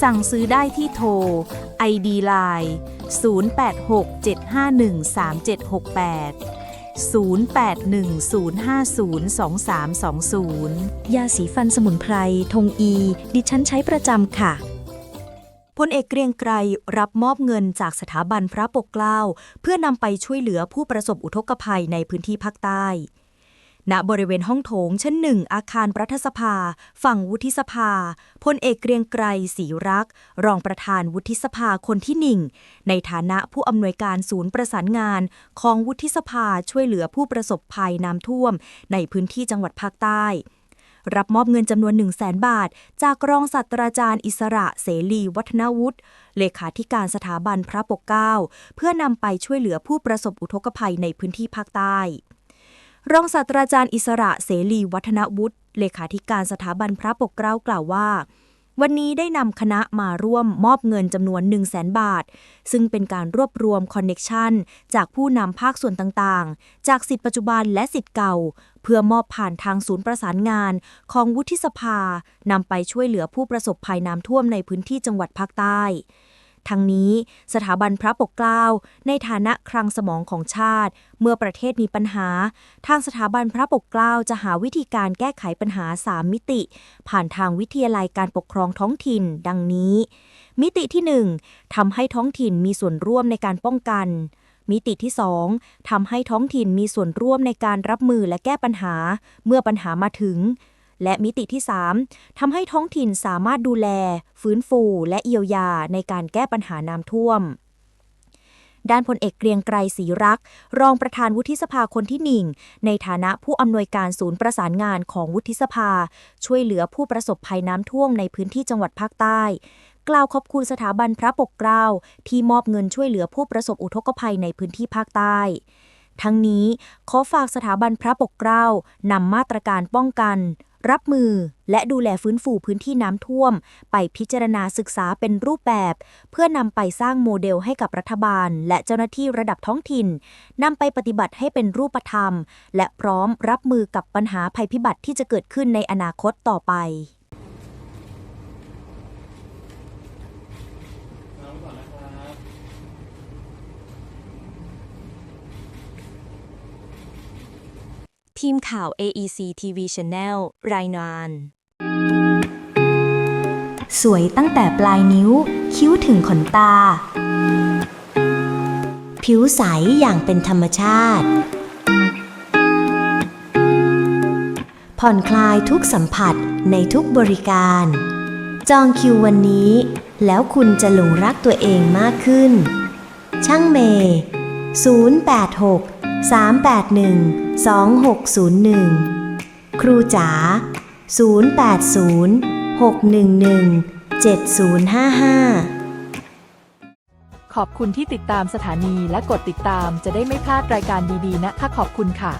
สั่งซื้อได้ที่โทร ID Line 0867513768 0810502320 ยาสีฟันสมุนไพร ทงอี ดิฉันใช้ประจำค่ะพลเอกเกรียงไกรรับมอบเงินจากสถาบันพระปกเกล้า เพื่อนำไปช่วยเหลือผู้ประสบอุทกภัยในพื้นที่ภาคใต้ ณบริเวณห้องโถงชั้นหนึ่งอาคารรัฐสภา ฝั่งวุฒิสภาพลเอกเกรียงไกรศรีรักษ์รองประธานวุฒิสภาคนที่หนึ่งในฐานะผู้อำนวยการศูนย์ประสานงาน ของวุฒิสภาช่วยเหลือผู้ประสบภัยน้ำท่วม ในพื้นที่จังหวัดภาคใต้รับมอบเงินจำนวน 1 0 0 0 0แบาท จากรองศาสตราจารย์อิสระเสรีวัฒนวุฒิ เลขาธิการสถาบันพระปกเกล้า เพื่อนำไปช่วยเหลือผู้ประสบอุทกภัยในพื้นที่ภาคใต้ รองศาสตราจารย์อิสระเสรีวัฒนวุฒิเลขาธิการสถาบันพระปกเกล้ากล่าวว่า วันนี้ได้นำคณะมาร่วมมอบเงินจำนวน 1 0 0 0 0แบาท ซึ่งเป็นการรวบรวมคอนเน็ชันจากผู้นำภาคส่วนต่างๆ จากสิทธิปัจจุบันและสิทธิเก่า เพื่อมอบผ่านทางศูนย์ประสานงานของวุฒิสภานำไปช่วยเหลือผู้ประสบภัยน้ำท่วมในพื้นที่จังหวัดภาคใต้ ทั้งนี้สถาบันพระปกเกล้าในฐานะคลังสมองของชาติ เมื่อประเทศมีปัญหา ทางสถาบันพระปกเกล้าจะหาวิธีการแก้ไขปัญหา 3 มิติ ผ่านทางวิทยาลัยการปกครองท้องถิ่น ดังนี้ มิติที่ 1ทำให้ท้องถิ่นมีส่วนร่วมในการป้องกันมิติที่ 2ทำให้ท้องถิ่นมีส่วนร่วมในการรับมือและแก้ปัญหา เมื่อปัญหามาถึง และมิติที่ 3ทำให้ท้องถิ่นสามารถดูแล ฟื้นฟู และเยียวยาในการแก้ปัญหาน้ำท่วมด้านพลเอกเกรียงไกรศรีรักษ์รองประธานวุฒิสภาคนที่หนึ่งในฐานะผู้อำนวยการศูนย์ประสานงานของวุฒิสภา ช่วยเหลือผู้ประสบภัยน้ำท่วมในพื้นที่จังหวัดภาคใต้ กล่าวขอบคุณสถาบันพระปกเกล้าที่มอบเงินช่วยเหลือผู้ประสบอุทกภัยในพื้นที่ภาคใต้ ทั้งนี้ขอฝากสถาบันพระปกเกล้านำมาตรการป้องกัน รับมือและดูแลฟื้นฟูพื้นที่น้ำท่วม ไปพิจารณาศึกษาเป็นรูปแบบ เพื่อนำไปสร้างโมเดลให้กับรัฐบาล และเจ้าหน้าที่ระดับท้องถิ่นนำไปปฏิบัติให้เป็นรูปธรรม และพร้อมรับมือกับปัญหาภัยพิบัติที่จะเกิดขึ้นในอนาคตต่อไป ทีมข่าว AEC TV Channel รายงาน สวยตั้งแต่ปลายนิ้ว คิ้วถึงขนตา ผิวใสอย่างเป็นธรรมชาติ ผ่อนคลายทุกสัมผัสในทุกบริการ จองคิววันนี้ แล้วคุณจะหลงรักตัวเองมากขึ้น ช่างเมย์ 086 381 2601 ครูจ๋า 080 611 7055 ขอบคุณที่ติดตามสถานีและกดติดตามจะได้ไม่พลาดรายการดีๆนะคะขอบคุณค่ะ